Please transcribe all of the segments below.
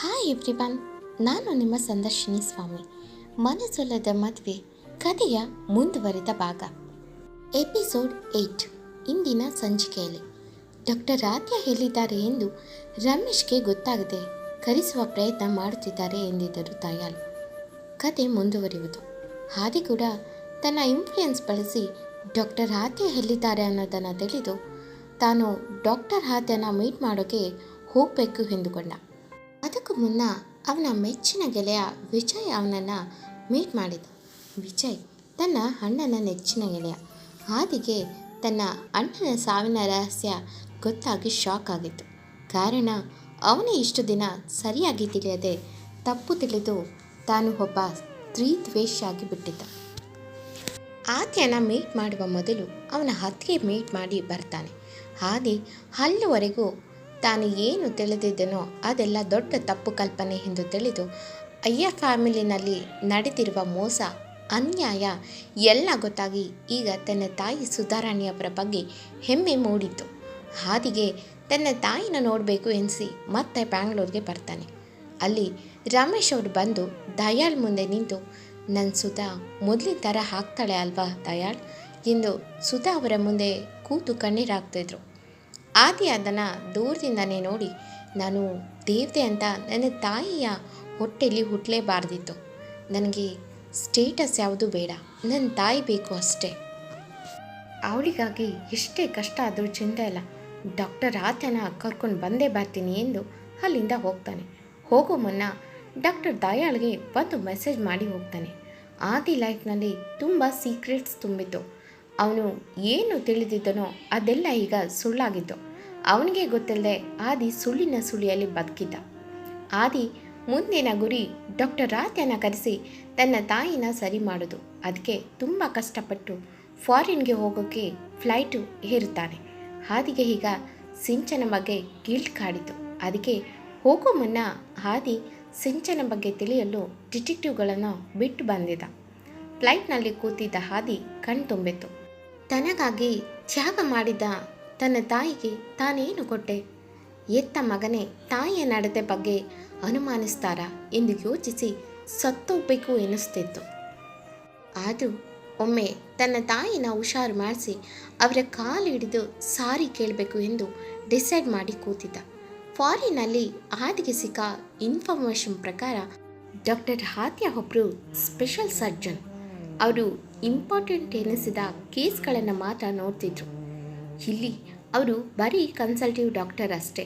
Hi everyone ನಾನು ನಿಮ್ಮ ಸಂದರ್ಶಿನಿ ಸ್ವಾಮಿ. ಮನಸೊಲ್ಲದ ಮದುವೆ, ಕಥೆಯ ಮುಂದುವರೆದ ಭಾಗ. ಎಪಿಸೋಡ್ ಏಯ್ಟ್ ಇಂದಿನ ಸಂಚಿಕೆಯಲ್ಲಿ. ಡಾಕ್ಟರ್ ರಾಧ್ಯ ಹೇಳಿದ್ದಾರೆ ಎಂದು ರಮೇಶ್ಗೆ ಗೊತ್ತಾಗದೆ ಕರೆಸುವ ಪ್ರಯತ್ನ ಮಾಡುತ್ತಿದ್ದಾರೆ ಎಂದಿದ್ದರು ದಯಾಲ್ ಕತೆ ಮುಂದುವರಿಯುವುದು. ಹಾದಿ ಕೂಡ ತನ್ನ ಇನ್ಫ್ಲೂಯೆನ್ಸ್ ಬಳಸಿ ಡಾಕ್ಟರ್ ಹಾದ್ಯ ಎಲ್ಲಿದ್ದಾರೆ ಅನ್ನೋದನ್ನು ತಿಳಿದು ತಾನು ಡಾಕ್ಟರ್ ಹಾತ್ಯನ ಮೀಟ್ ಮಾಡೋಕ್ಕೆ ಹೋಗಬೇಕು ಎಂದುಕೊಂಡ. ಮುನ್ನ ಅವನ ಮೆಚ್ಚಿನ ಗೆಳೆಯ ವಿಜಯ್ ಅವನನ್ನು ಮೀಟ್ ಮಾಡಿದ. ವಿಜಯ್ ತನ್ನ ಅಣ್ಣನ ನೆಚ್ಚಿನ ಗೆಳೆಯ. ಹಾದಿಗೆ ತನ್ನ ಅಣ್ಣನ ಸಾವಿನ ರಹಸ್ಯ ಗೊತ್ತಾಗಿ ಶಾಕ್ ಆಗಿತ್ತು. ಕಾರಣ, ಅವನೇ ಇಷ್ಟು ದಿನ ಸರಿಯಾಗಿ ತಿಳಿಯದೆ ತಪ್ಪು ತಿಳಿದು ತಾನು ಒಬ್ಬ ಸ್ತ್ರೀ ದ್ವೇಷಿಯಾಗಿ ಬಿಟ್ಟಿದ್ದ. ಆಕೆಯನ್ನ ಮೀಟ್ ಮಾಡುವ ಮೊದಲು ಅವನ ಹತ್ತಿಗೆ ಮೀಟ್ ಮಾಡಿ ಬರ್ತಾನೆ. ಹಾದಿ ಅಲ್ಲಿವರೆಗೂ ತಾನು ಏನು ತಿಳಿದಿದ್ದನೋ ಅದೆಲ್ಲ ದೊಡ್ಡ ತಪ್ಪು ಕಲ್ಪನೆ ಎಂದು ತಿಳಿದು, ಅಯ್ಯ ಫ್ಯಾಮಿಲಿನಲ್ಲಿ ನಡೆದಿರುವ ಮೋಸ, ಅನ್ಯಾಯ ಎಲ್ಲ ಗೊತ್ತಾಗಿ ಈಗ ತನ್ನ ತಾಯಿ ಸುಧಾರಾಣಿಯವರ ಬಗ್ಗೆ ಹೆಮ್ಮೆ ಮೂಡಿತು ಹಾದಿಗೆ ತನ್ನ ತಾಯಿನ ನೋಡಬೇಕು ಎನಿಸಿ ಮತ್ತೆ ಬ್ಯಾಂಗ್ಳೂರಿಗೆ ಬರ್ತಾನೆ. ಅಲ್ಲಿ ರಮೇಶ್ ಅವರು ಬಂದು ದಯಾಳ್ ಮುಂದೆ ನಿಂತು ನನ್ನ ಸುಧಾ ಮೊದಲಿನ ಥರ ಹಾಕ್ತಾಳೆ ಅಲ್ವಾ ದಯಾಳ್? ಎಂದು ಸುಧಾ ಅವರ ಮುಂದೆ ಕೂತು ಕಣ್ಣೀರಾಗ್ತಿದ್ರು ಆದಿ ಅದನ್ನು ದೂರದಿಂದನೇ ನೋಡಿ, ನಾನು ದೇವತೆ ಅಂತ ನನ್ನ ತಾಯಿಯ ಹೊಟ್ಟೆಯಲ್ಲಿ ಹುಟ್ಟಲೇಬಾರ್ದಿತ್ತು ನನಗೆ ಸ್ಟೇಟಸ್ ಯಾವುದು ಬೇಡ, ನನ್ನ ತಾಯಿ ಬೇಕು ಅಷ್ಟೇ. ಅವಳಿಗಾಗಿ ಎಷ್ಟೇ ಕಷ್ಟ ಆದರೂ ಚಿಂತೆ ಇಲ್ಲ. ಡಾಕ್ಟರ್ ಆತನ ಕರ್ಕೊಂಡು ಬಂದೇ ಬರ್ತೀನಿ ಎಂದು ಅಲ್ಲಿಂದ ಹೋಗ್ತಾನೆ. ಹೋಗೋ ಮುನ್ನ ಡಾಕ್ಟರ್ ದಯಾಳ್ಗೆ ಒಂದು ಮೆಸೇಜ್ ಮಾಡಿ ಹೋಗ್ತಾನೆ. ಆದಿ ಲೈಫ್ನಲ್ಲಿ ತುಂಬ ಸೀಕ್ರೆಟ್ಸ್ ತುಂಬಿತ್ತು. ಅವನು ಏನು ತಿಳಿದಿದ್ದನೋ ಅದೆಲ್ಲ ಈಗ ಸುಳ್ಳಾಗಿತ್ತು. ಅವನಿಗೆ ಗೊತ್ತಿಲ್ಲದೆ ಆದಿ ಸುಳ್ಳಿನ ಸುಳಿಯಲ್ಲಿ ಬದುಕಿದ್ದ. ಆದಿ ಮುಂದಿನ ಗುರಿ ಡಾಕ್ಟರ್ ರಾತ್ಯನ ಕರೆಸಿ ತನ್ನ ತಾಯಿನ ಸರಿ ಮಾಡೋದು. ಅದಕ್ಕೆ ತುಂಬ ಕಷ್ಟಪಟ್ಟು ಫಾರಿನ್ಗೆ ಹೋಗೋಕ್ಕೆ ಫ್ಲೈಟು ಏರುತ್ತಾನೆ. ಹಾದಿಗೆ ಈಗ ಸಿಂಚನ ಬಗ್ಗೆ ಗಿಲ್ಟ್ ಕಾಡಿತು ಅದಕ್ಕೆ ಹೋಗೋ ಮುನ್ನ ಹಾದಿ ಸಿಂಚನ ಬಗ್ಗೆ ತಿಳಿಯಲು ಡಿಟೆಕ್ಟಿವ್ಗಳನ್ನು ಬಿಟ್ಟು ಬಂದಿದ್ದ. ಫ್ಲೈಟ್ನಲ್ಲಿ ಕೂತಿದ್ದ ಹಾದಿ ಕಣ್ತುಂಬಿತ್ತು ತನಗಾಗಿ ತ್ಯಾಗ ಮಾಡಿದ ತನ್ನ ತಾಯಿಗೆ ತಾನೇನು ಕೊಟ್ಟೆ? ಎತ್ತ ಮಗನೇ, ತಾಯಿಯ ನಡತೆ ಬಗ್ಗೆ ಅನುಮಾನಿಸ್ತಾರಾ ಎಂದು ಯೋಚಿಸಿ ಸತ್ತೋಗ್ಬೇಕು ಎನಿಸ್ತಿತ್ತು ಆದರೂ ಒಮ್ಮೆ ತನ್ನ ತಾಯಿನ ಹುಷಾರು ಮಾಡಿಸಿ ಅವರ ಕಾಲು ಹಿಡಿದು ಸಾರಿ ಕೇಳಬೇಕು ಎಂದು ಡಿಸೈಡ್ ಮಾಡಿ ಕೂತಿದ್ದ. ಫಾರಿನಲ್ಲಿ ಆದಿಗೆ ಸಿಕ್ಕ ಇನ್ಫಾರ್ಮೇಷನ್ ಪ್ರಕಾರ ಡಾಕ್ಟರ್ ಹಾತ್ಯ ಒಬ್ಬರು ಸ್ಪೆಷಲ್ ಸರ್ಜನ್. ಅವರು ಇಂಪಾರ್ಟೆಂಟ್ ಎನಿಸಿದ ಕೇಸ್ಗಳನ್ನು ಮಾತ್ರ ನೋಡ್ತಿದ್ರು. ಇಲ್ಲಿ ಅವರು ಬರೀ ಕನ್ಸಲ್ಟಿವ್ ಡಾಕ್ಟರ್ ಅಷ್ಟೇ.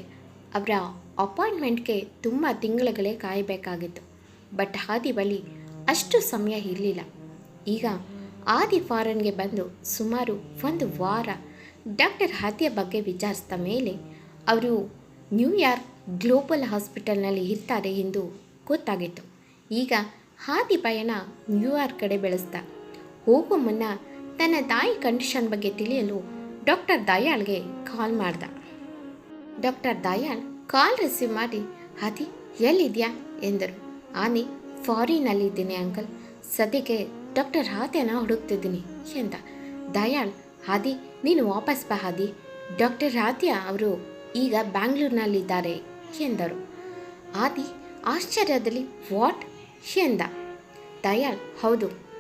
ಅವರ ಅಪಾಯಿಂಟ್ಮೆಂಟ್ಗೆ ತುಂಬ ತಿಂಗಳುಗಳೇ ಕಾಯಬೇಕಾಗಿತ್ತು. ಬಟ್ ಹಾದಿ ಬಳಿ ಅಷ್ಟು ಸಮಯ ಇರಲಿಲ್ಲ. ಈಗ ಆದಿ ಫಾರನ್ಗೆ ಬಂದು ಸುಮಾರು ಒಂದು ವಾರ ಡಾಕ್ಟರ್ ಹಾದಿಯ ಬಗ್ಗೆ ವಿಚಾರಿಸಿದ ಮೇಲೆ ಅವರು ನ್ಯೂಯಾರ್ಕ್ ಗ್ಲೋಬಲ್ ಹಾಸ್ಪಿಟಲ್ನಲ್ಲಿ ಇರ್ತಾರೆ ಎಂದು ಗೊತ್ತಾಗಿತ್ತು. ಈಗ ಹಾದಿ ಪಯಣ ನ್ಯೂಯಾರ್ಕ್ ಕಡೆ ಬೆಳೆಸ್ದ ಹೋಗೋ ಮುನ್ನ ತನ್ನ ತಾಯಿ ಕಂಡೀಷನ್ ಬಗ್ಗೆ ತಿಳಿಯಲು ಡಾಕ್ಟರ್ ದಯಾಳ್ಗೆ ಕಾಲ್ ಮಾಡ್ದ. ಡಾಕ್ಟರ್ ದಯಾಳ್ ಕಾಲ್ ರಿಸೀವ್ ಮಾಡಿ ಹಾದಿ ಎಲ್ಲಿದ್ಯಾ? ಎಂದರು. ಆನೆ, ಫಾರಿನಲ್ಲಿದ್ದೀನಿ ಅಂಕಲ್. ಸದ್ಯಕ್ಕೆ ಡಾಕ್ಟರ್ ಹಾದ್ಯನ ಹುಡುಕ್ತಿದ್ದೀನಿ, ಎಂದ. ದಯಾಳ್ ಹಾದಿ ನೀನು ವಾಪಸ್ ಬಾ ಹಾದಿ ಡಾಕ್ಟರ್ ರಾತ್ಯ ಅವರು ಈಗ ಬ್ಯಾಂಗ್ಳೂರಿನಲ್ಲಿದ್ದಾರೆ, ಎಂದರು. ಆದಿ ಆಶ್ಚರ್ಯದಲ್ಲಿ, ವಾಟ್? ಎಂದ. ದಯಾಳ್, ಹೌದು.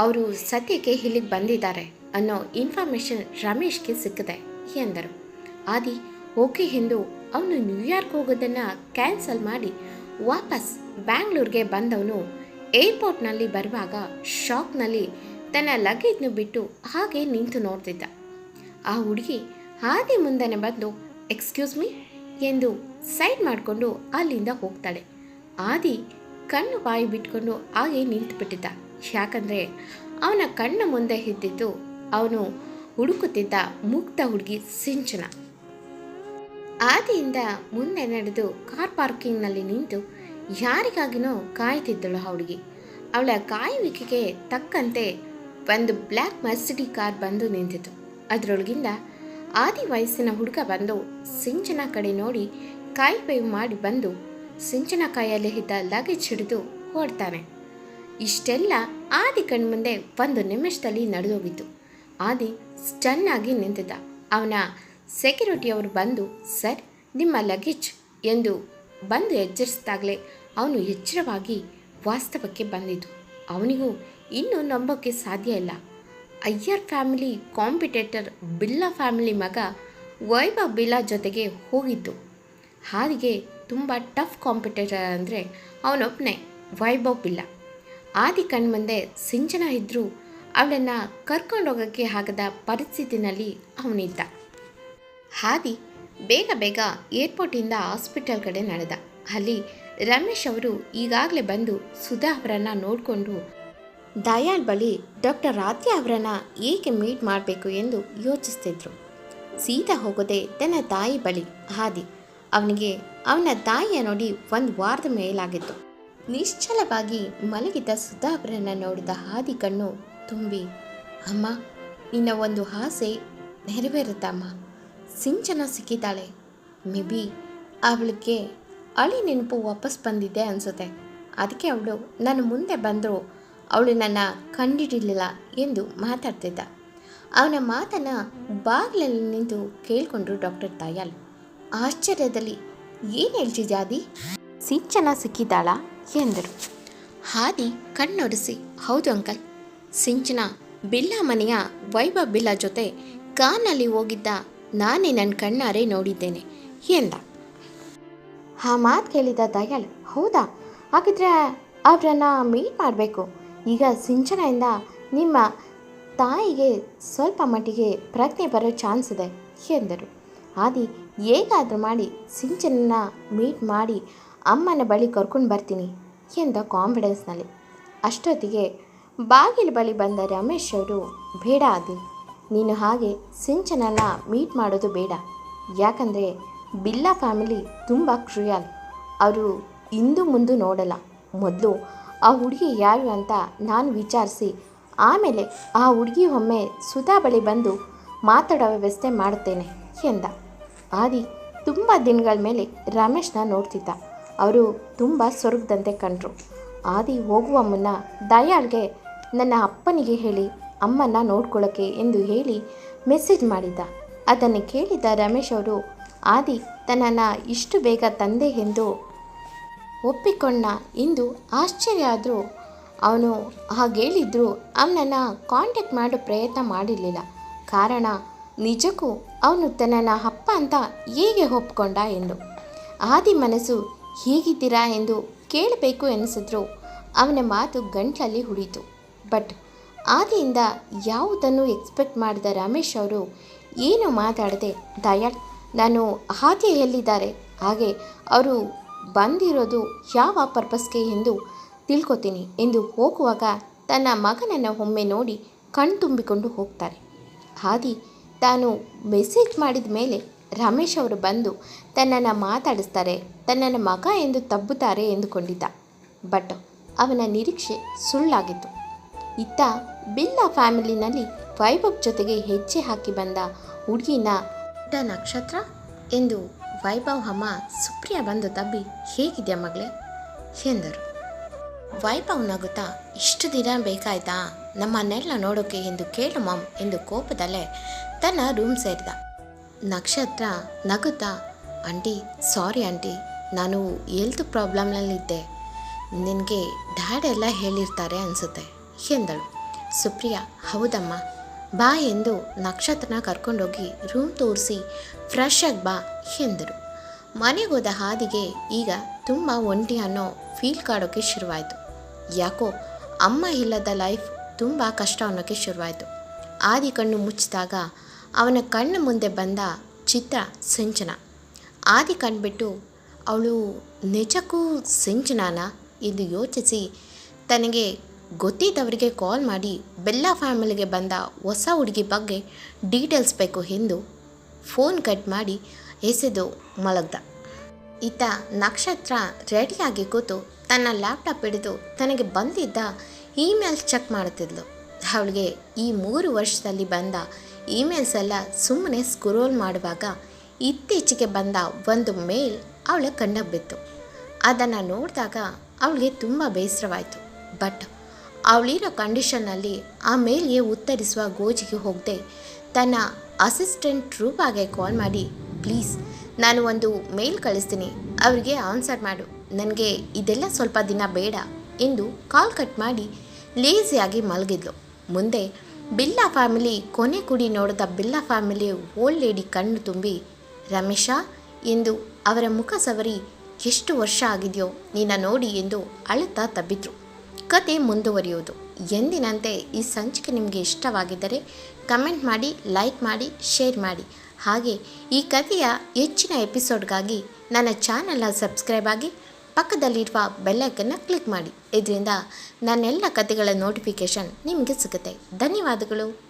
ಅವರು ಸದ್ಯಕ್ಕೆ ಇಲ್ಲಿಗೆ ಬಂದಿದ್ದಾರೆ ಅನ್ನೋ ಇನ್ಫಾರ್ಮೇಷನ್ ರಮೇಶ್ಗೆ ಸಿಕ್ಕಿದೆ ಎಂದರು ಆದಿ, ಓಕೆ ಎಂದು ಅವನು ನ್ಯೂಯಾರ್ಕ್ ಹೋಗೋದನ್ನು ಕ್ಯಾನ್ಸಲ್ ಮಾಡಿ ವಾಪಸ್ ಬ್ಯಾಂಗ್ಳೂರ್ಗೆ ಬಂದವನು ಏರ್ಪೋರ್ಟ್ನಲ್ಲಿ ಬರುವಾಗ ಶಾಕ್ನಲ್ಲಿ ತನ್ನ ಲಗೇಜ್ನ ಬಿಟ್ಟು ಹಾಗೆ ನಿಂತು ನೋಡ್ತಿದ್ದ. ಆ ಹುಡುಗಿ ಹಾದಿ ಮುಂದೆನೆ ಬಂದು ಎಕ್ಸ್ಕ್ಯೂಸ್ ಮೀ ಎಂದು ಸೈಡ್ ಮಾಡಿಕೊಂಡು ಅಲ್ಲಿಂದ ಹೋಗ್ತಾಳೆ. ಆದಿ ಕಣ್ಣು ಬಾಯಿ ಬಿಟ್ಕೊಂಡು ಹಾಗೆ ನಿಂತುಬಿಟ್ಟಿದ್ದ. ಯಾಕಂದರೆ ಅವನ ಕಣ್ಣ ಮುಂದೆ ಇದ್ದಿದ್ದು ಅವನು ಹುಡುಕುತ್ತಿದ್ದ ಮುಕ್ತ ಹುಡುಗಿ ಸಿಂಚನ. ಆದಿಯಿಂದ ಮುಂದೆ ನಡೆದು ಕಾರ್ ಪಾರ್ಕಿಂಗ್ನಲ್ಲಿ ನಿಂತು ಯಾರಿಗಾಗಿನೋ ಕಾಯ್ತಿದ್ದಳು ಆ ಹುಡುಗಿ. ಅವಳ ಕಾಯುವಿಕೆಗೆ ತಕ್ಕಂತೆ ಒಂದು ಬ್ಲ್ಯಾಕ್ ಮರ್ಸಿಡಿ ಕಾರ್ ಬಂದು ನಿಂತಿತು ಅದರೊಳಗಿಂದ ಆದಿ ವಯಸ್ಸಿನ ಹುಡುಗ ಬಂದು ಸಿಂಚನ ಕಡೆ ನೋಡಿ ಕಾಯಿ ಮಾಡಿ ಬಂದು ಸಿಂಚನ ಕೈಯಲ್ಲಿ ಇದ್ದ ಲಗೇಜ್ ಹಿಡಿದು ಹೊಡ್ತಾನೆ ಇಷ್ಟೆಲ್ಲ ಆದಿ ಕಣ್ಮುಂದೆ ಒಂದು ನಿಮಿಷದಲ್ಲಿ ನಡೆದೋಗಿತ್ತು. ಆದಿ ಆಗಿ ನಿಂತಿದ್ದ. ಅವನ ಸೆಕ್ಯೂರಿಟಿಯವರು ಬಂದು, ಸರ್, ನಿಮ್ಮ ಲಗೇಜ್, ಎಂದು ಬಂದು ಎಚ್ಚರಿಸಿದಾಗಲೇ ಅವನು ಎಚ್ಚರವಾಗಿ ವಾಸ್ತವಕ್ಕೆ ಬಂದಿದ್ದು. ಅವನಿಗೂ ಇನ್ನೂ ನಂಬೋಕ್ಕೆ ಸಾಧ್ಯ ಇಲ್ಲ. Iyer family, competitor Billa family ಮಗ ವೈಭವ್ ಬಿಲ್ಲಾ ಜೊತೆಗೆ ಹೋಗಿದ್ದು. ಹಾದಿಗೆ ತುಂಬ ಟಫ್ ಕಾಂಪಿಟೇಟರ್ ಅಂದರೆ ಅವನೊಬ್ಬನೇ ವೈಭವ್ ಬಿಲ್ಲ. ಆದಿ ಕಣ್ಮುಂದೆ ಸಿಂಚನ ಇದ್ದರೂ ಅವಳನ್ನು ಕರ್ಕೊಂಡೋಗೋಕ್ಕೆ ಆಗದ ಪರಿಸ್ಥಿತಿನಲ್ಲಿ ಅವನಿದ್ದ. ಹಾದಿ ಬೇಗ ಬೇಗ ಏರ್ಪೋರ್ಟಿಂದ ಹಾಸ್ಪಿಟಲ್ ಕಡೆ ನಡೆದ. ಅಲ್ಲಿ ರಮೇಶ್ ಅವರು ಈಗಾಗಲೇ ಬಂದು ಸುಧಾ ಅವರನ್ನು ನೋಡಿಕೊಂಡು, ದಯಾಳ್ ಬಳಿ ಡಾಕ್ಟರ್ ರಾಧ್ಯ ಅವರನ್ನು ಏಕೆ ಮೀಟ್ ಮಾಡಬೇಕು ಎಂದು ಯೋಚಿಸ್ತಿದ್ರು. ಸೀತಾ ಹೋಗೋದೆ ತನ್ನ ತಾಯಿ ಬಳಿ. ಹಾದಿ ಅವನಿಗೆ ಅವನ ತಾಯಿಯ ನೋಡಿ ಒಂದು ವಾರದ ಮೇಲಾಗಿತ್ತು. ನಿಶ್ಚಲವಾಗಿ ಮಲಗಿದ ಸುಧಾಕರನ್ನು ನೋಡಿದ ಹಾದಿ ಕಣ್ಣು ತುಂಬಿ, ಅಮ್ಮ, ನಿನ್ನ ಒಂದು ಆಸೆ ನೆರವೇರುತ್ತಮ್ಮ. ಸಿಂಚನ ಸಿಕ್ಕಿದ್ದಾಳೆ. ಮೇ ಬಿ ಅವಳಿಗೆ ಅಳಿ ನೆನಪು ವಾಪಸ್ ಬಂದಿದೆ ಅನಿಸುತ್ತೆ. ಅದಕ್ಕೆ ಅವಳು ನನ್ನ ಮುಂದೆ ಬಂದರೂ ಅವಳು ನನ್ನ ಕಂಡಿಡಿಲಿಲ್ಲ ಎಂದು ಮಾತಾಡ್ತಿದ್ದ. ಅವನ ಮಾತನ್ನು ಬಾಗಿಲಲ್ಲಿ ನಿಂತು ಕೇಳಿಕೊಂಡ್ರು ಡಾಕ್ಟರ್ ತಾಯಲ್ ಆಶ್ಚರ್ಯದಲ್ಲಿ, ಏನು ಹೇಳ್ತಿದ್ಯಾದಿ ಸಿಂಚನ ಸಿಕ್ಕಿದ್ದಾಳಾ? ಎಂದರು. ಹಾದಿ ಕಣ್ಣೊರೆಸಿ ಹೌದು ಅಂಕಲ್. ಸಿಂಚನ, ಬಿಲ್ಲಾ ಮನೆಯ ವೈಭವ್ ಬಿಲ್ಲ ಜೊತೆ ಕಾನಲ್ಲಿ ಹೋಗಿದ್ದ ನಾನೇ ನನ್ನ ಕಣ್ಣಾರೆ ನೋಡಿದ್ದೇನೆ ಎಂದ. ಆ ಮಾತು ಕೇಳಿದ ದಯಾಳ್, ಹೌದಾ? ಹಾಗಿದ್ರೆ ಅವರನ್ನು ಮೀಟ್ ಮಾಡಬೇಕು. ಈಗ ಸಿಂಚನೆಯಿಂದ ನಿಮ್ಮ ತಾಯಿಗೆ ಸ್ವಲ್ಪ ಮಟ್ಟಿಗೆ ಪ್ರಜ್ಞೆ ಬರೋ ಚಾನ್ಸ್ ಇದೆ ಎಂದರು. ಆದಿ ಹೇಗಾದರೂ ಮಾಡಿ ಸಿಂಚನನ್ನು ಮೀಟ್ ಮಾಡಿ ಅಮ್ಮನ ಬಳಿ ಕರ್ಕೊಂಡು ಬರ್ತೀನಿ ಎಂದ ಕಾನ್ಫಿಡೆನ್ಸ್ನಲ್ಲಿ. ಅಷ್ಟೊತ್ತಿಗೆ ಬಾಗಿಲು ಬಳಿ ಬಂದ ರಮೇಶ್ ಅವರು, ಬೇಡ ಆದಿ, ನೀನು ಹಾಗೆ ಸಿಂಚನನ್ನ ಮೀಟ್ ಮಾಡೋದು ಬೇಡ. ಯಾಕಂದರೆ ಬಿಲ್ಲಾ ಫ್ಯಾಮಿಲಿ ತುಂಬ ಕ್ರೂಯಲ್. ಅವರು ಇಂದು ಮುಂದೆ ನೋಡಲ್ಲ. ಮೊದಲು ಆ ಹುಡುಗಿ ಯಾರು ಅಂತ ನಾನು ವಿಚಾರಿಸಿ, ಆಮೇಲೆ ಆ ಹುಡುಗಿ ಒಮ್ಮೆ ಸುಧಾ ಬಳಿ ಬಂದು ಮಾತಾಡೋ ವ್ಯವಸ್ಥೆ ಮಾಡುತ್ತೇನೆ ಎಂದ. ಆದಿ ತುಂಬ ದಿನಗಳ ಮೇಲೆ ರಮೇಶ್ನ ನೋಡ್ತಿದ್ದ. ಅವರು ತುಂಬ ಸೊರಗದಂತೆ ಕಂಡರು. ಆದಿ ಹೋಗುವ ಮುನ್ನ ದಯಾಳ್ಗೆ ನನ್ನ ಅಪ್ಪನಿಗೆ ಹೇಳಿ ಅಮ್ಮನ ನೋಡ್ಕೊಳ್ಳೋಕ್ಕೆ ಎಂದು ಹೇಳಿ ಮೆಸೇಜ್ ಮಾಡಿದ್ದ. ಅದನ್ನು ಕೇಳಿದ ರಮೇಶ್ ಅವರು, ಆದಿ ತನ್ನನ್ನು ಇಷ್ಟು ಬೇಗ ತಂದೆ ಎಂದು ಒಪ್ಪಿಕೊಂಡ ಎಂದು ಆಶ್ಚರ್ಯ ಆದರೂ ಅವನು ಹಾಗೇಳಿದ್ರು ಅವನನ್ನು ಕಾಂಟ್ಯಾಕ್ಟ್ ಮಾಡೋ ಪ್ರಯತ್ನ ಮಾಡಿರಲಿಲ್ಲ. ಕಾರಣ, ನಿಜಕ್ಕೂ ಅವನು ತನ್ನನ್ನು ಅಪ್ಪ ಅಂತ ಹೇಗೆ ಒಪ್ಕೊಂಡ ಎಂದು. ಆದಿ ಮನಸ್ಸು ಹೇಗಿದ್ದೀರಾ ಎಂದು ಕೇಳಬೇಕು ಎನಿಸಿದ್ರು. ಅವನ ಮಾತು ಗಂಟಲಲ್ಲಿ ಹುಡಿತು ಬಟ್ ಆದಿಯಿಂದ ಯಾವುದನ್ನು ಎಕ್ಸ್ಪೆಕ್ಟ್ ಮಾಡಿದ ರಮೇಶ್ ಅವರು ಏನು ಮಾತಾಡದೆ ದಯಾಳ್, ನಾನು ಆದಿ ಎಲ್ಲಿದ್ದಾರೆ ಹಾಗೆ ಅವರು ಬಂದಿರೋದು ಯಾವ ಪರ್ಪಸ್ಗೆ ಎಂದು ತಿಳ್ಕೊತೀನಿ ಎಂದು ಹೋಗುವಾಗ ತನ್ನ ಮಗನನ್ನು ಒಮ್ಮೆ ನೋಡಿ ಕಣ್ತುಂಬಿಕೊಂಡು ಹೋಗ್ತಾರೆ. ಹಾದಿ ತಾನು ಮೆಸೇಜ್ ಮಾಡಿದ ಮೇಲೆ ರಮೇಶ್ ಅವರು ಬಂದು ತನ್ನನ್ನು ಮಾತಾಡಿಸ್ತಾರೆ ತನ್ನನ್ನು ಮಗ ಎಂದು ತಬ್ಬುತ್ತಾರೆ ಎಂದುಕೊಂಡಿದ್ದ. ಬಟ್ ಅವನ ನಿರೀಕ್ಷೆ ಸುಳ್ಳಾಗಿತ್ತು. ಇತ್ತ ಬಿಲ್ಲಾ ಫ್ಯಾಮಿಲಿನಲ್ಲಿ ವೈಭವ್ ಜೊತೆಗೆ ಹೆಜ್ಜೆ ಹಾಕಿ ಬಂದ ಹುಡುಗಿನ ಪುಟ್ಟ ನಕ್ಷತ್ರ ಎಂದು ವೈಭವ್ ಅಮ್ಮ ಸುಪ್ರಿಯಾ ಬಂದು ತಬ್ಬಿ, ಹೇಗಿದೆಯ ಮಗಳೇ? ಎಂದರು. ವೈಭವ್ ನಗುತ್ತಾ, ಇಷ್ಟು ದಿನ ಬೇಕಾಯ್ತಾ? ನಮ್ಮನ್ನೆಲ್ಲ ನೋಡೋಕೆ ಎಂದು ಕೇಳು ಮಾಮ್ ಎಂದು ಕೋಪದಲ್ಲೇ ತನ್ನ ರೂಮ್ ಸೇರಿದ. ನಕ್ಷತ್ರ ನಗುತ್ತಾ ಆಂಟಿ, ಸಾರಿ ಆಂಟಿ, ನಾನು ಎಲ್ತ್ ಪ್ರಾಬ್ಲಮ್ನಲ್ಲಿದ್ದೆ. ನಿನಗೆ ಡ್ಯಾಡ್ ಎಲ್ಲ ಹೇಳಿರ್ತಾರೆ ಅನಿಸುತ್ತೆ, ಎಂದಳು. ಸುಪ್ರಿಯಾ, ಹೌದಮ್ಮ. ಬಾ ಎಂದು ನಕ್ಷತ್ರನ ಕರ್ಕೊಂಡೋಗಿ ರೂಮ್ ತೋರಿಸಿ ಫ್ರೆಶ್ ಆಗಿ ಬಾ ಎಂದರು ಮನೆಗೆ ಹೋದ ಹಾದಿಗೆ ಈಗ ತುಂಬ ಒಂಟಿ ಅನ್ನೋ ಫೀಲ್ ಕಾಡೋಕ್ಕೆ ಶುರುವಾಯಿತು. ಯಾಕೋ ಅಮ್ಮ ಇಲ್ಲದ ಲೈಫ್ ತುಂಬ ಕಷ್ಟ ಅನ್ನೋಕ್ಕೆ ಶುರುವಾಯಿತು. ಆದಿ ಕಣ್ಣು ಮುಚ್ಚಿದಾಗ ಅವನ ಕಣ್ಣು ಮುಂದೆ ಬಂದ ಚಿತ್ರ ಸಿಂಚನ. ಆದಿ ಕಂಡುಬಿಟ್ಟು ಅವಳು ನಿಜಕ್ಕೂ ಸಿಂಚನಾನ ಎಂದು ಯೋಚಿಸಿ, ತನಗೆ ಗೊತ್ತಿದ್ದವರಿಗೆ ಕಾಲ್ ಮಾಡಿ ಬೆಲ್ಲ ಫ್ಯಾಮಿಲಿಗೆ ಬಂದ ಹೊಸ ಹುಡುಗಿ ಬಗ್ಗೆ ಡೀಟೇಲ್ಸ್ ಬೇಕು ಎಂದು ಫೋನ್ ಕಟ್ ಮಾಡಿ ಎಸೆದು ಮಲಗ್ದ. ಈತ ನಕ್ಷತ್ರ ರೆಡಿಯಾಗಿ ಕೂತು ತನ್ನ ಲ್ಯಾಪ್ಟಾಪ್ ಹಿಡಿದು ತನಗೆ ಬಂದಿದ್ದ ಇಮೇಲ್ಸ್ ಚೆಕ್ ಮಾಡುತ್ತಿದ್ಲು. ಅವಳಿಗೆ ಈ ಮೂರು ವರ್ಷದಲ್ಲಿ ಬಂದ ಇಮೇಲ್ಸ್ ಎಲ್ಲ ಸುಮ್ಮನೆ ಸ್ಕ್ರೋಲ್ ಮಾಡುವಾಗ ಇತ್ತೀಚೆಗೆ ಬಂದ ಒಂದು ಮೇಲ್ ಅವಳ ಕಣ್ಣಿಗೆ ಬಿತ್ತು. ಅದನ್ನು ನೋಡಿದಾಗ ಅವಳಿಗೆ ತುಂಬ ಬೇಸರವಾಯಿತು. ಬಟ್ ಅವಳಿರೋ ಕಂಡೀಷನ್ನಲ್ಲಿ ಆ ಮೇಲ್ಗೆ ಉತ್ತರಿಸುವ ಗೋಜಿಗೆ ಹೋಗದೆ ತನ್ನ ಅಸಿಸ್ಟೆಂಟ್ ರೂಪಾಗೆ ಕಾಲ್ ಮಾಡಿ ಪ್ಲೀಸ್ ನಾನು ಒಂದು ಮೇಲ್ ಕಳಿಸ್ತೀನಿ. ಅವರಿಗೆ ಆನ್ಸರ್ ಮಾಡು. ನನಗೆ ಇದೆಲ್ಲ ಸ್ವಲ್ಪ ದಿನ ಬೇಡ ಎಂದು ಕಾಲ್ ಕಟ್ ಮಾಡಿ ಲೇಸಿಯಾಗಿ ಮಲಗಿದ್ಲು. ಮುಂದೆ ಬಿಲ್ಲಾ ಫ್ಯಾಮಿಲಿ, ಕೊನೆ ಕುಡಿ ನೋಡಿದ ಬಿಲ್ಲಾ ಫ್ಯಾಮಿಲಿ ಓಲ್ಡ್ ಲೇಡಿ ಕಣ್ಣು ತುಂಬಿ, ರಮೇಶ ಎಂದು ಅವರ ಮುಖ ಸವರಿ ಎಷ್ಟು ವರ್ಷ ಆಗಿದೆಯೋ ನಿನ್ನ ನೋಡಿ ಎಂದು ಅಳುತ್ತಾ ತಬ್ಬಿದ್ರು. ಕತೆ ಮುಂದುವರಿಯುವುದು. ಎಂದಿನಂತೆ ಈ ಸಂಚಿಕೆ ನಿಮಗೆ ಇಷ್ಟವಾಗಿದ್ದರೆ ಕಮೆಂಟ್ ಮಾಡಿ, ಲೈಕ್ ಮಾಡಿ, ಶೇರ್ ಮಾಡಿ. ಹಾಗೆ ಈ ಕಥೆಯ ಹೆಚ್ಚಿನ ಎಪಿಸೋಡ್ಗಾಗಿ ನನ್ನ ಚಾನಲ್ನ ಸಬ್ಸ್ಕ್ರೈಬ್ ಆಗಿ ಪಕ್ಕದಲ್ಲಿರುವ ಬೆಲ್ಲೈಕನ್ನು ಕ್ಲಿಕ್ ಮಾಡಿ. ಇದರಿಂದ ನನ್ನೆಲ್ಲ ಕತೆಗಳ ನೋಟಿಫಿಕೇಷನ್ ನಿಮಗೆ ಸಿಗುತ್ತೆ. ಧನ್ಯವಾದಗಳು.